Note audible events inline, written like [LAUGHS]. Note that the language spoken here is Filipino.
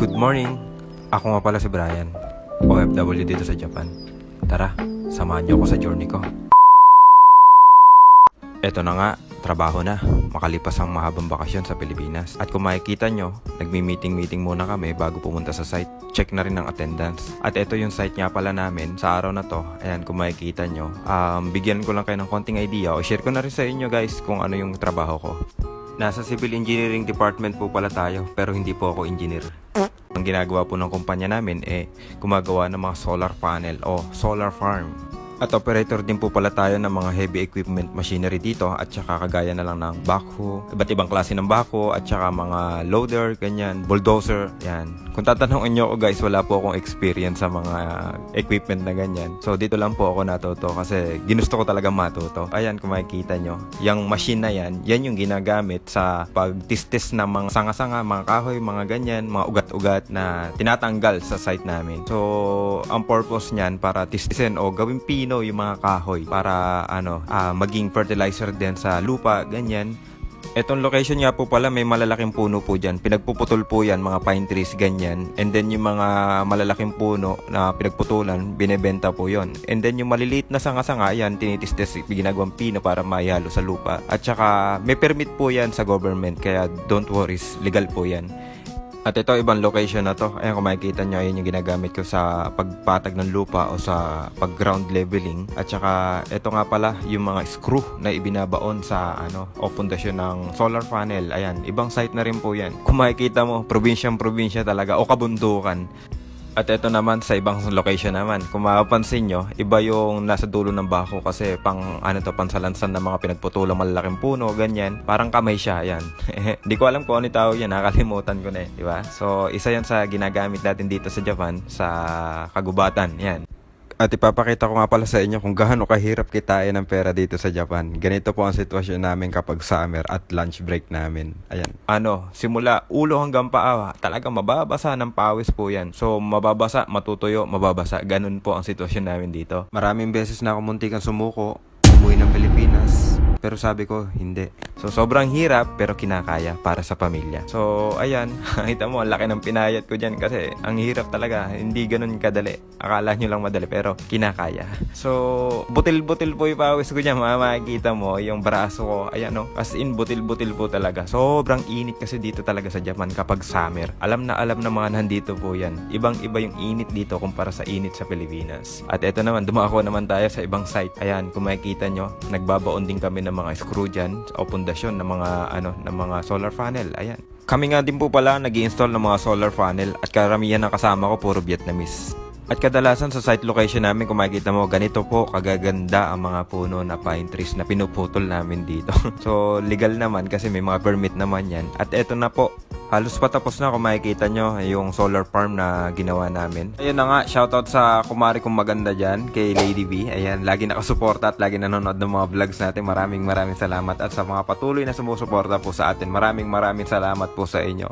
Good morning! Ako nga pala si Brian, OFW dito sa Japan. Tara, samahan niyo ako sa journey ko. Eto na nga, trabaho na. Makalipas ang mahabang bakasyon sa Pilipinas. At kung makikita nyo, nagmi-meeting-meeting muna kami bago pumunta sa site. Check na rin ang attendance. At ito yung site nga pala namin sa araw na to. Ayan, kung makikita nyo. Um, bigyan ko lang kayo ng konting idea o share ko na rin sa inyo guys kung ano yung trabaho ko. Nasa Civil Engineering Department po pala tayo pero hindi po ako engineer. Ang ginagawa po ng kumpanya namin eh gumagawa ng mga solar panel o solar farm. At operator din po pala tayo ng mga heavy equipment machinery dito at saka kagaya na lang ng backhoe, iba't ibang klase ng backhoe at saka mga loader, ganyan, bulldozer, yan. Kung tatanungin nyo ako guys, wala po akong experience sa mga equipment na ganyan. So dito lang po ako natuto kasi ginusto ko talaga matuto. Ayan kung makikita nyo, yung machine na yan, yan yung ginagamit sa pagtistis ng mga sanga-sanga, mga kahoy, mga ganyan, mga ugat-ugat na tinatanggal sa site namin. So ang purpose niyan para tistisin o gawing pino yung mga kahoy para ano ah, maging fertilizer din sa lupa, ganyan. Etong location nga po pala may malalaking puno po dyan. Pinagpuputol po yan, mga pine trees, ganyan. And then yung mga malalaking puno na pinagputulan, binebenta po yon. And then yung maliliit na sanga-sanga, yan, tinitistes, ginagawang pino para maihalo sa lupa. At saka may permit po yan sa government, kaya don't worry, legal po yan. At ito, ibang location na to. Ayan, kung makikita nyo, ayun yung ginagamit ko sa pagpatag ng lupa o sa pag-ground leveling. At saka, ito nga pala, yung mga screw na ibinabaon sa, ano, o pundasyon ng solar panel. Ayan, ibang site na rin po yan. Kung makikita mo, probinsyang-probinsya talaga, o kabundukan. At ito naman sa ibang location naman. Kung mapapansin nyo, iba yung nasa dulo ng bako kasi pang ano to, pansalansan ng mga pinagputulang malalaking puno, ganyan. Parang kamay siya, yan. Hindi [LAUGHS] ko alam kung ano tawag yan, nakalimutan ko na eh, di ba? So, isa yan sa ginagamit natin dito sa Japan, sa kagubatan, yan. At ipapakita ko nga pala sa inyo kung gaano kahirap kitain ng pera dito sa Japan. Ganito po ang sitwasyon namin kapag summer at lunch break namin. Ayan. Ano, simula ulo hanggang paa, talaga mababasa ng pawis po yan. So, mababasa, matutuyo, mababasa. Ganun po ang sitwasyon namin dito. Maraming beses na ako muntikan sumuko, umuwi ng Pilipinas. Pero sabi ko, hindi. So, sobrang hirap, pero kinakaya para sa pamilya. So, ayan. [LAUGHS] Kita mo, ang laki ng pinayat ko dyan kasi ang hirap talaga. Hindi ganun kadali. Akala nyo lang madali, pero kinakaya. [LAUGHS] So, butil-butil po yung pawis ko dyan. Makikita mo, yung braso ko. Ayan, no. As in, butil-butil po talaga. Sobrang init kasi dito talaga sa Japan kapag summer. Alam na alam na mga nandito po yan. Ibang-iba yung init dito kumpara sa init sa Pilipinas. At eto naman, dumako naman tayo sa ibang site. Ayan, kung makikita nyo, nagbabaon din kami ng mga screw dyan o pundasyon ng mga ano ng mga solar panel. Ayan. Kami nga din po pala nag install ng mga solar panel at karamihan ng kasama ko puro Vietnamese. At kadalasan sa site location namin kung makikita mo ganito po kagaganda ang mga puno na pine trees na pinuputol namin dito. [LAUGHS] so legal naman kasi may mga permit naman yan. At eto na po Halos patapos na kung makikita nyo yung solar farm na ginawa namin. Ayun na nga, shoutout sa kumari kong maganda dyan, kay Lady V. Ayan, lagi nakasuporta at lagi nanonood ng mga vlogs natin. Maraming maraming salamat. At sa mga patuloy na sumusuporta po sa atin, maraming maraming salamat po sa inyo.